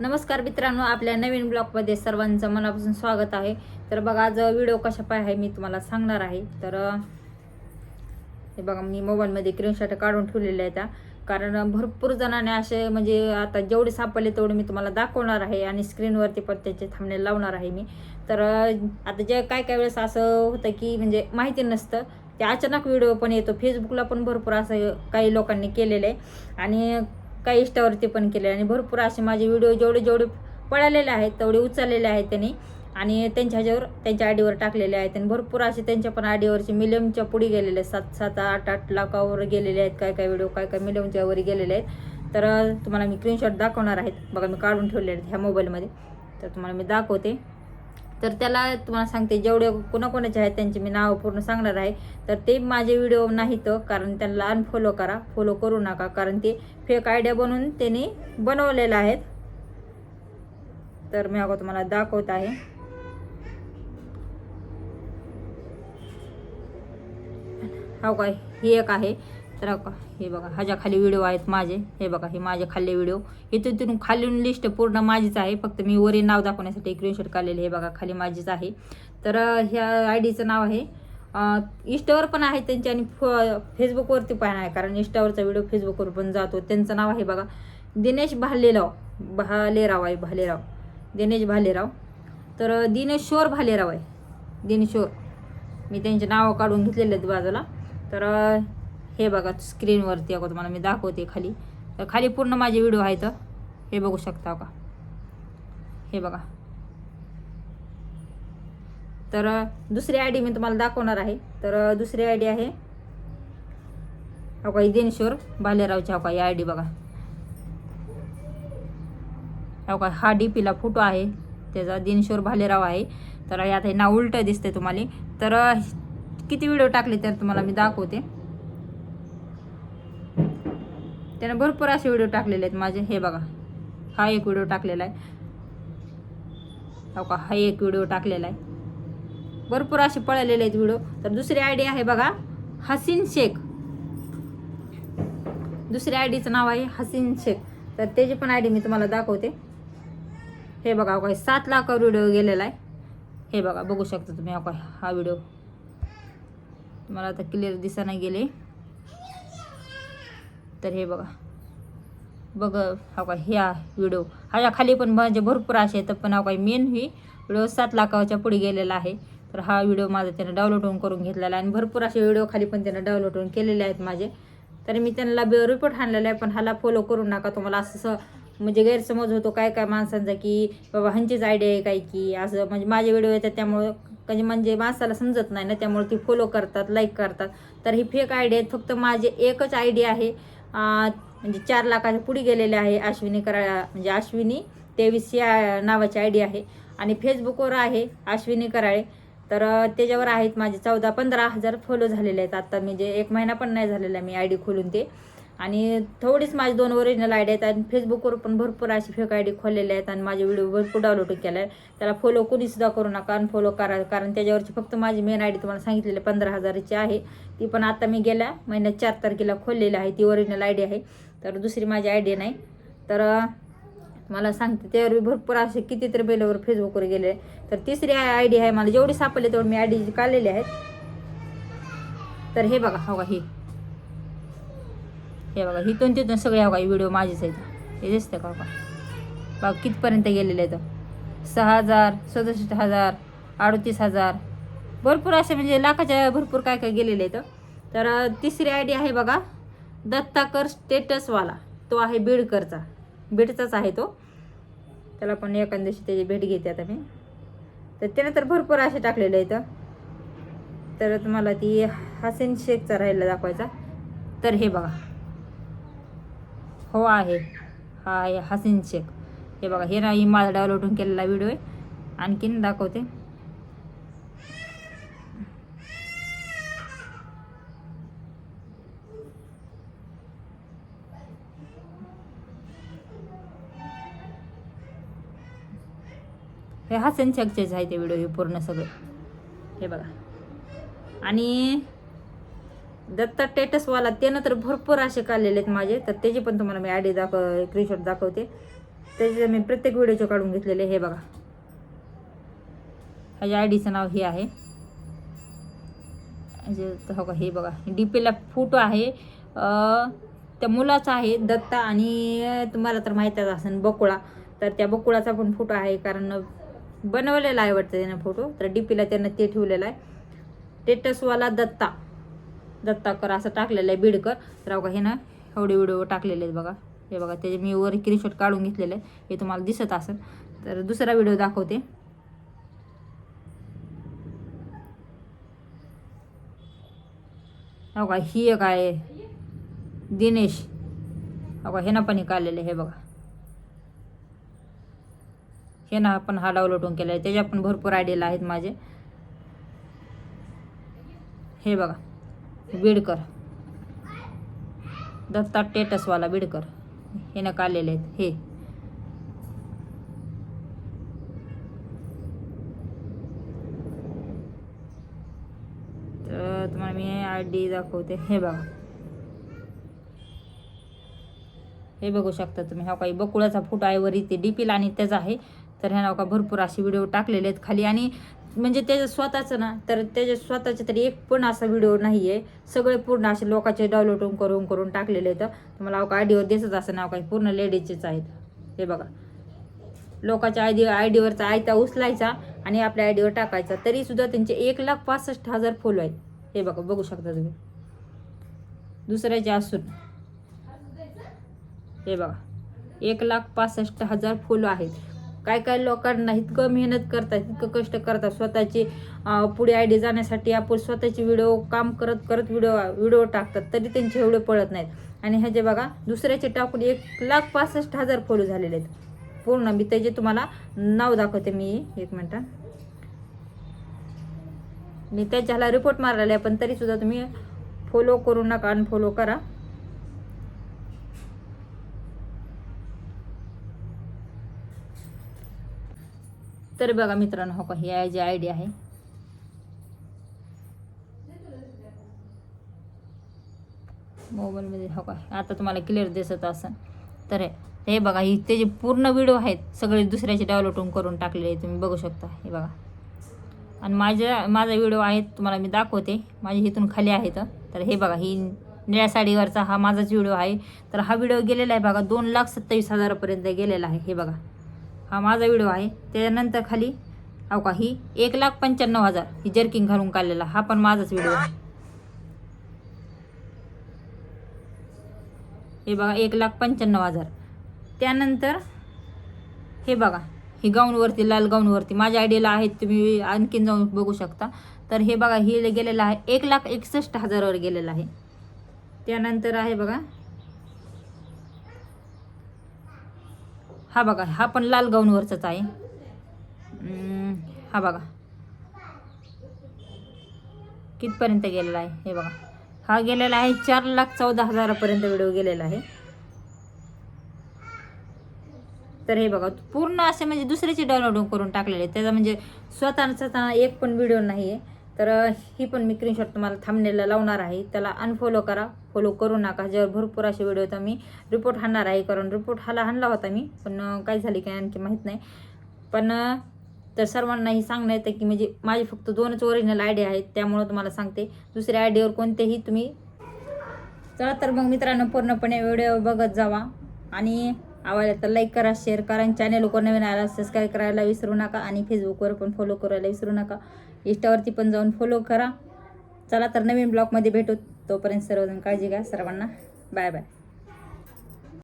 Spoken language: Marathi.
नमस्कार मित्रांनो आपल्या नवीन ब्लॉगमध्ये सर्वांचं मनापासून स्वागत आहे. तर बघा आज व्हिडिओ कशा पाय आहे मी तुम्हाला सांगणार आहे. तर हे बघा मी मोबाईलमध्ये स्क्रीनशॉट काढून ठेवलेले आहेत. कारण भरपूर जणांनी असे म्हणजे आता जेवढे सापडले तेवढे मी तुम्हाला दाखवणार आहे आणि स्क्रीनवरती पण त्याचे थांबणे लावणार आहे मी. तर आता जे काय काय वेळेस असं होतं की म्हणजे माहिती नसतं ते अचानक व्हिडिओ पण येतो. फेसबुकला पण भरपूर असं काही लोकांनी केलेलं आहे. आणि काही इष्टावरती पण केले आणि भरपूर असे माझे व्हिडिओ जेवढे जेवढे पळालेले आहेत तेवढे उचललेले आहेत त्यांनी. आणि त्यांच्या ह्याच्यावर त्यांच्या आयडीवर टाकलेले आहेत आणि भरपूर असे त्यांच्या पण आयडीवरचे मिलियमच्या पुढे गेलेले आहेत. सात सात आठ आठ लाखावर गेलेले आहेत काय काय व्हिडिओ काय काय मिलियमच्या वर गेलेले आहेत. तर तुम्हाला मी स्क्रीनशॉट दाखवणार आहेत. बघा मी काढून ठेवले आहेत ह्या मोबाईलमध्ये. तर तुम्हाला मी दाखवते. तर त्याला तुम्हाला सांगते जेवढे कोणाकोणाचे आहेत त्यांचे मी नाव पूर्ण सांगणार आहे. तर ते माझे व्हिडिओ नाहीत कारण त्यांना अनफॉलो करा फॉलो करू नका कारण ते फेक आयडिया बनवून त्यांनी बनवलेलं आहेत. तर मी अगो तुम्हाला दाखवत आहे. हो काय ही एक आहे. तर का हे बघा ह्याच्या खाली व्हिडिओ आहेत माझे हे बघा हे माझे खाल्ले व्हिडिओ हे तिथून खाली लिस्ट पूर्ण माझीच आहे. फक्त मी वरील नाव दाखवण्यासाठी स्क्रीनशॉट काढलेले हे बघा खाली माझीच आहे. तर ह्या आय डीचं नाव आहे. इंस्टावर पण आहे त्यांचे आणि फ फेसबुकवरती पण आहे. कारण इंस्टावरचा व्हिडिओ फेसबुकवर पण जातो. त्यांचं नाव आहे बघा दिनेश भालेराव. भालेराव आहे भालेराव. दिनेश भालेराव. तर अं, दिनेश्वर भालेराव आहे. दिनेश्वर मी त्यांचे नावं काढून घेतलेले आहेत बाजूला. तर हे बघा स्क्रीनवरती अगो तुम्हाला मी दाखवते खाली. तर खाली पूर्ण माझे व्हिडिओ आहेत. हे बघू शकता का? हे बघा. तर दुसरी आय डी मी तुम्हाला दाखवणार आहे. तर दुसरी आय डी आहे. हो का भालेरावची अका ही आय डी बघा. हो का हा डी पीला फोटो आहे. त्याचा दिनशोर भालेराव आहे. तर यात हे नाव उलटं दिसते तुम्हाला. तर किती व्हिडिओ टाकले तर तुम्हाला मी दाखवते. त्यानं भरपूर असे व्हिडिओ टाकलेले आहेत माझे. हे बघा. हा एक व्हिडिओ टाकलेला आहे. हो का? हा एक व्हिडिओ टाकलेला आहे. भरपूर असे पळालेले आहेत व्हिडिओ. तर दुसरी आय डी आहे बघा. हसीन शेख. दुसऱ्या आय डीचं नाव आहे हसीन शेख. तर त्याची पण आय डी मी तुम्हाला दाखवते. हे बघा हो काय सात लाखावर व्हिडिओ गेलेला आहे. हे बघा बघू शकता तुम्ही हो हा व्हिडिओ. तुम्हाला आता क्लिअर दिसा नाही गेले. तर हे बघा. बघ हा काय ह्या व्हिडिओ. ह्याच्या खाली पण म्हणजे भरपूर असे आहेत पण हा काय मेन ही व्हिडिओ सात लाखाच्या पुढे गेलेला आहे. तर हा व्हिडिओ माझा त्यानं डाउनलोड करून घेतलेला आहे. आणि भरपूर असे व्हिडिओ खाली पण त्यानं डाउनलोड केलेले आहेत माझे. तर मी त्यांना रिपोर्ट आणलेला आहे पण ह्याला फॉलो करू नका. तुम्हाला असं स- म्हणजे गैरसमज होतो काय काय माणसांचा की बाबा ह्यांचीच आयडिया आहे काय की असं म्हणजे माझे व्हिडिओ येतात त्यामुळं म्हणजे म्हणजे माणसाला समजत नाही ना त्यामुळे ती फॉलो करतात लाईक करतात. तर ही फेक आयडिया आहेत फक्त माझे एकच आयडिया आहे. म्हणजे चार लाखाच्या पुढे गेलेले आहे अश्विनी कराळा म्हणजे अश्विनी तेवीस या नावाची आय डी आहे. आणि फेसबुकवर आहे अश्विनी कराळे. तर त्याच्यावर आहेत माझे चौदा पंधरा हजार फॉलो झालेले आहेत. आत्ता म्हणजे एक महिना पण नाही झालेला मी आय डी खोलून ते. आणि थोडीच माझे दोन ओरिजिनल आयडी आहेत आणि फेसबुकवर पण भरपूर अशी फेक आय डी खोललेले आहेत आणि माझे व्हिडिओ भरपूर डाउनलोड केला आहे त्याला फॉलो कोणीसुद्धा करू नका अनफॉलो करा कारण त्याच्यावरची फक्त माझी मेन आय डी तुम्हाला सांगितलेली पंधरा हजाराची आहे. ती पण आता मी गेल्या महिन्यात चार तारखेला खोललेली आहे ती ओरिजिनल आय डी आहे. तर दुसरी माझी आय डी नाही. तर मला सांगते त्यावर भरपूर असे कितीतरी बेलवर फेसबुकवर गेले. तर तिसरी आय डी आहे मला जेवढी सापडले तेवढी मी आय डी काढलेली आहेत. तर हे बघा हो का हे. हे बघा हिथून तिथून सगळे बघा का व्हिडिओ माझेच आहेत हे दिसतं का हो बघा कितपर्यंत गेलेले आहेत. सहा हजार सदुसष्ट हजार अडतीस हजार. भरपूर असे म्हणजे लाखाच्या भरपूर काय काय गेलेले आहेत. तर तिसरी आय डी आहे बघा दत्ताकर स्टेटसवाला. तो आहे बीडकरचा. बीडचाच आहे तो. त्याला पण एखाद दिवशी त्याची भेट घेते आता मी. तर त्याने तर भरपूर असे टाकलेले आहेत. तर तुम्हाला ती हसीन शेखचा राहिला दाखवायचा. तर हे बघा. हो आहे. हा आहे. हसीन शेख. हे बघा हे नाही माझा डाउनलोडून केलेला व्हिडिओ आहे. आणखीन दाखवते. हे हसन शेखचेच आहे ते व्हिडिओ हे पूर्ण सगळे. हे बघा. आणि दत्ता टेटसवाला त्यानं तर भरपूर असे काढलेले आहेत माझे. तर त्याचे पण तुम्हाला मी आयडी दाखव स्क्रीनशॉट दाखवते. त्याचे मी प्रत्येक व्हिडिओचे काढून घेतलेले हे बघा. ह्याच्या आय डीचं नाव हे आहे. हो का हे बघा. डी पीला फोटो आहे. त्या मुलाचा आहे दत्ता आणि तुम्हाला तर माहीतच असेल बकुळा. तर त्या बकुळाचा पण फोटो आहे कारण बनवलेला आहे वाटतं त्यानं फोटो तर डी पीला त्यानं ते ठेवलेलं आहे. टेटसवाला दत्ता. दत्ताकर असं टाकलेलं आहे बीडकर तर बघा हे ना एवढे व्हिडिओ टाकलेले आहेत बघा. हे बघा त्याचे मी वर स्क्रीनशॉट काढून घेतलेले आहे हे तुम्हाला दिसत असेल. तर दुसरा व्हिडिओ दाखवते. हो का ही एक आहे. दिनेश. हो का हे ना पण हे काढलेलं आहे हे बघा. हे ना आपण हा डाउनलोड केला आहे. त्याच्या पण भरपूर आयडियाला आहेत माझे. हे बघा. बीडकर दत्ता टेटसवाला बीडकर हे ना काढलेले आहेत. हे. तर तुम्हाला मी आय डी दाखवते. हे बघा. हे बघू शकता तुम्ही. हा काही बकुळाचा फोटो आहे वर इथे डीपीला आणि त्याचा आहे. तर ह्या नाव का भरपूर असे व्हिडिओ टाकलेले आहेत खाली. आणि म्हणजे त्याचं स्वतःचं ना तर त्याचे स्वतःचे तरी एक पण असा व्हिडिओ नाही आहे सगळे पूर्ण असे लोकांचे डाउनलोड करून करून टाकलेले आहेत. तुम्हाला अवका आय डीवर दिसत असं नाव काही पूर्ण लेडीजचेच आहेत. हे बघा. लोकांच्या आय डी आय डीवरचा आयता उचलायचा आणि आपल्या आय डीवर टाकायचा. तरीसुद्धा त्यांचे एक लाख पासष्ट हजार फॉलो आहेत. हे बघा बघू शकता तुम्ही. दुसऱ्याचे असून. हे बघा. एक लाख पासष्ट हजार फॉलो आहेत. काय काय लोकांना इतकं मेहनत करतात इतकं कष्ट करतात स्वतःची पुढे आय डी जाण्यासाठी आपण स्वतःची व्हिडिओ काम करत करत व्हिडिओ व्हिडिओ टाकतात तरी त्यांचे एवढे पळत नाहीत. आणि ह्याचे बघा दुसऱ्याचे टाकून एक लाख पासष्ट हजार फॉलो झालेले आहेत. पूर्ण मी त्याचे तुम्हाला नाव दाखवते मी एक मिनटं मी त्याच्याला रिपोर्ट मारलेला आहे पण तरीसुद्धा तुम्ही फॉलो करू नका अनफॉलो करा. तर बघा मित्रांनो हो का ही आयडिया जी आहे. मोबाईलमध्ये हो का आता तुम्हाला क्लिअर दिसत असं तर हे- हे बघा ही त्याचे पूर्ण व्हिडिओ आहेत सगळे दुसऱ्याचे डाउनलोड करून टाकलेले तुम्ही बघू शकता हे बघा. आणि माझ्या माझा व्हिडिओ आहे तुम्हाला मी दाखवते माझ्या इथून खाली आहेत तर हे बघा ही निळ्या साडीवरचा हा माझाच व्हिडिओ आहे. तर हा व्हिडिओ गेलेला आहे बघा दोन लाख सत्तावीस हजारापर्यंत गेलेला आहे हे बघा. हा माझा व्हिडिओ आहे. त्याच्यानंतर खाली अहो का ही एक लाख पंच्याण्णव हजार. ही जर्किंग घालून काढलेला. हा पण माझाच व्हिडिओ आहे. हे बघा एक लाख पंच्याण्णव हजार. त्यानंतर हे बघा ही गाऊनवरती लाल गाऊनवरती. माझ्या आयडियाला आहेत तुम्ही आणखीन जाऊन बघू शकता. तर हे बघा हे गेलेलं आहे. एक लाख एकसष्ट हजारावर गेलेलं आहे. त्यानंतर आहे बघा हा बघा हा पण लाल गाऊनवरचाच आहे. हा बघा. कितपर्यंत गेलेला आहे? हे बघा. हा गेलेला आहे चार लाख चौदा हजारापर्यंत व्हिडिओ गेलेला आहे. तर हे बघा पूर्ण असे म्हणजे दुसऱ्याचे डाउनलोड करून टाकलेले त्याचा म्हणजे स्वतः स्वतः एक पण व्हिडिओ नाही आहे तर ही पण मी स्क्रीनशॉट तुम्हाला थांबनेला लावणार आहे. त्याला अनफॉलो करा. फॉलो करू नका. ज्यावर भरपूर असे व्हिडिओ तर मी रिपोर्ट हाणणार आहे. कारण रिपोर्ट हाला हाणला होता मी. पण काय झाली काय आणखी माहीत नाही. पण तर सर्वांनाही सांगणं येतं की म्हणजे माझे फक्त दोनच ओरिजिनल आयडिया आहेत. त्यामुळं तुम्हाला सांगते. दुसऱ्या आयडियावर कोणतेही तुम्ही चला तर मग मित्रांनो पूर्णपणे व्हिडिओ बघत जावा. आणि आवडला तर लाईक करा शेअर करा आणि चॅनल कोण नवीन आला सबस्क्राईब करायला विसरू नका आणि फेसबुकवर पण फॉलो करायला विसरू नका. इंस्टावरती पण जाऊन फॉलो करा. चला तर नवीन ब्लॉगमध्ये भेटू. तोपर्यंत सर्वजण काळजी घ्या. सर्वांना बाय बाय